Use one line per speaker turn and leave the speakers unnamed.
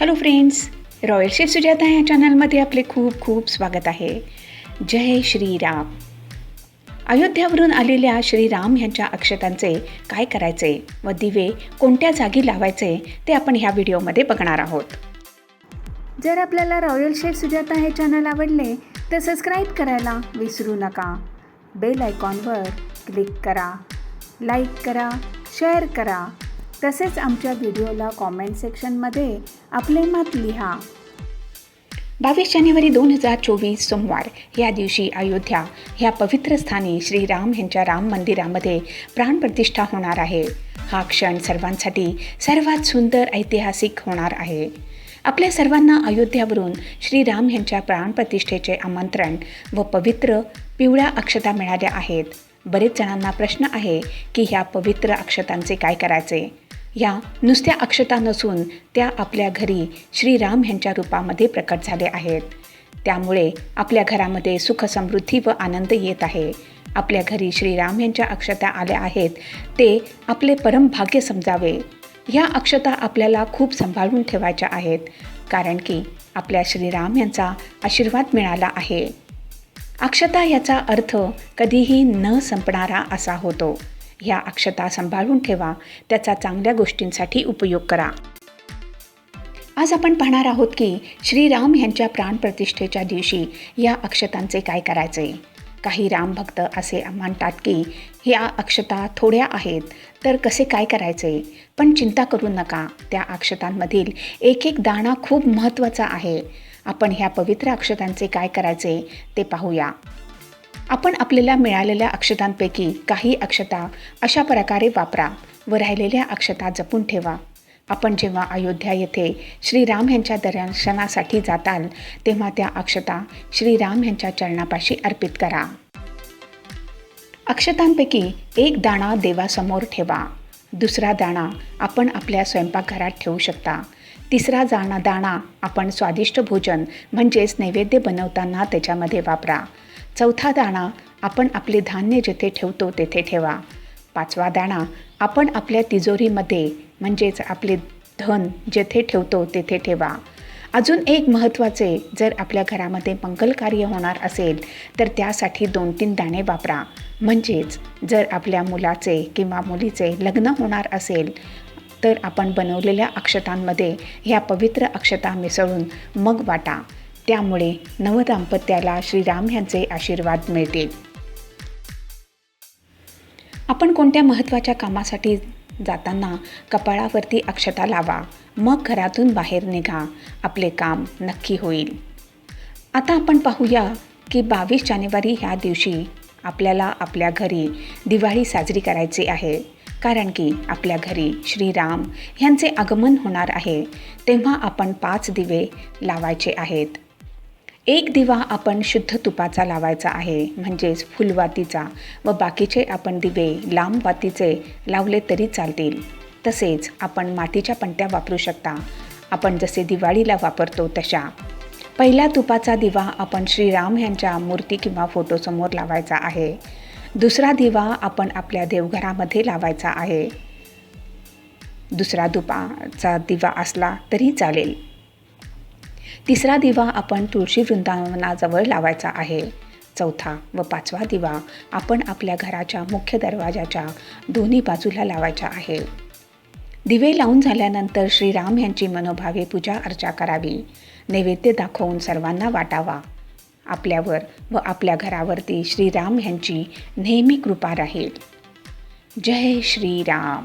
Hello friends royal chef Sujata या चॅनलमध्ये आपले खूप खूप स्वागत आहे. जय श्रीराम. अयोध्यावरून आलेल्या श्रीराम यांच्या अक्षतांचे काय करायचे व दिवे कोणत्या जागी लावायचे ते आपण ह्या व्हिडिओमध्ये बघणार आहोत. जर आपल्याला रॉयल शेफ सुजाता हे चॅनल आवडले तर सबस्क्राईब करायला विसरू नका. बेल आयकॉनवर क्लिक करा. लाईक करा शेअर करा. तसेच आमच्या व्हिडिओला कॉमेंट सेक्शनमध्ये आपले मत लिहा. बावीस जानेवारी दोन हजार चोवीस सोमवार या दिवशी अयोध्या ह्या पवित्र स्थानी श्रीराम यांच्या राम मंदिरामध्ये प्राणप्रतिष्ठा होणार आहे. हा क्षण सर्वांसाठी सर्वात सुंदर ऐतिहासिक होणार आहे. आपल्या सर्वांना अयोध्यावरून श्रीराम यांच्या प्राणप्रतिष्ठेचे आमंत्रण व पवित्र पिवळ्या अक्षता मिळाल्या आहेत. बरेच जणांना प्रश्न आहे की ह्या पवित्र अक्षतांचे काय करायचे? या नुसत्या अक्षता नसून त्या आपल्या घरी श्रीराम यांच्या रूपामध्ये प्रकट झाले आहेत. त्यामुळे आपल्या घरामध्ये सुख समृद्धी व आनंद येत आहे. आपल्या घरी श्रीराम यांच्या अक्षता आल्या आहेत ते आपले परमभाग्य समजावे. ह्या अक्षता आपल्याला खूप सांभाळून ठेवायच्या आहेत कारण की आपल्या श्रीराम यांचा आशीर्वाद मिळाला आहे. अक्षता याचा अर्थ कधीही न संपणारा असा होतो. ह्या अक्षता सांभाळून ठेवा. त्याचा चांगल्या गोष्टींसाठी उपयोग करा. आज आपण पाहणार आहोत की श्रीराम यांच्या प्राणप्रतिष्ठेच्या दिवशी या अक्षतांचे काय करायचे? काही रामभक्त असे मानतात की ह्या अक्षता थोड्या आहेत तर कसे काय करायचे? पण चिंता करू नका त्या अक्षतांमधील एक एक दाणा खूप महत्त्वाचा आहे. आपण ह्या पवित्र अक्षतांचे काय करायचे ते पाहूया. आपण आपल्याला मिळालेल्या अक्षतांपैकी काही अक्षता अशा प्रकारे वापरा व राहिलेल्या अक्षता जपून ठेवा. आपण जेव्हा अयोध्या येथे श्रीराम यांच्या दर्शनासाठी जाताल तेव्हा त्या अक्षता श्रीराम यांच्या चरणापाशी अर्पित करा. अक्षतांपैकी एक दाणा देवासमोर ठेवा. दुसरा दाणा आपण आपल्या स्वयंपाकघरात ठेवू शकता. तिसरा जाणा दाणा आपण स्वादिष्ट भोजन म्हणजेच नैवेद्य बनवताना त्याच्यामध्ये वापरा. चौथा दाणा आपण आपले धान्य जेथे ठेवतो तेथे ठेवा. पाचवा दाणा आपण आपल्या तिजोरीमध्ये म्हणजेच आपले धन जेथे ठेवतो तेथे ठेवा. अजून एक महत्त्वाचे जर आपल्या घरामध्ये मंगल कार्य होणार असेल तर त्यासाठी दोन तीन दाणे वापरा. म्हणजेच जर आपल्या मुलाचे किंवा मुलीचे लग्न होणार असेल तर आपण बनवलेल्या अक्षतांमध्ये ह्या पवित्र अक्षता मिसळून मग वाटा. त्यामुळे नवदाम्पत्याला श्रीराम यांचे आशीर्वाद मिळतील. आपण कोणत्या महत्त्वाच्या कामासाठी जाताना कपाळावरती अक्षता लावा मग घरातून बाहेर निघा आपले काम नक्की होईल. आता आपण पाहूया की बावीस जानेवारी ह्या दिवशी आपल्याला आपल्या घरी दिवाळी साजरी करायची आहे. कारण की आपल्या घरी श्रीराम ह्यांचे आगमन होणार आहे तेव्हा आपण पाच दिवे लावायचे आहेत. एक दिवा आपण शुद्ध तुपाचा लावायचा आहे म्हणजेच फुलवातीचा व बाकीचे आपण दिवे लांब वातीचे लावले तरी चालतील. तसेच आपण मातीच्या पणत्या वापरू शकता. आपण जसे दिवाळीला वापरतो तशा. पहिला तुपाचा दिवा आपण श्रीराम यांच्या मूर्ती किंवा फोटोसमोर लावायचा आहे. दुसरा दिवा आपण आपल्या देवघरामध्ये लावायचा आहे. दुसरा दुपाचा दिवा असला तरी चालेल. तिसरा दिवा आपण तुळशी वृंदावनाजवळ लावायचा आहे. चौथा व पाचवा दिवा आपण आपल्या घराच्या मुख्य दरवाजाच्या दोन्ही बाजूला लावायचा आहे. दिवे लावून झाल्यानंतर श्रीराम यांची मनोभावे पूजा अर्चा करावी. नैवेद्य दाखवून सर्वांना वाटावा. आपल्यावर व आपल्या घरावरती श्रीराम यांची नेहमी कृपा राहील. जय श्रीराम.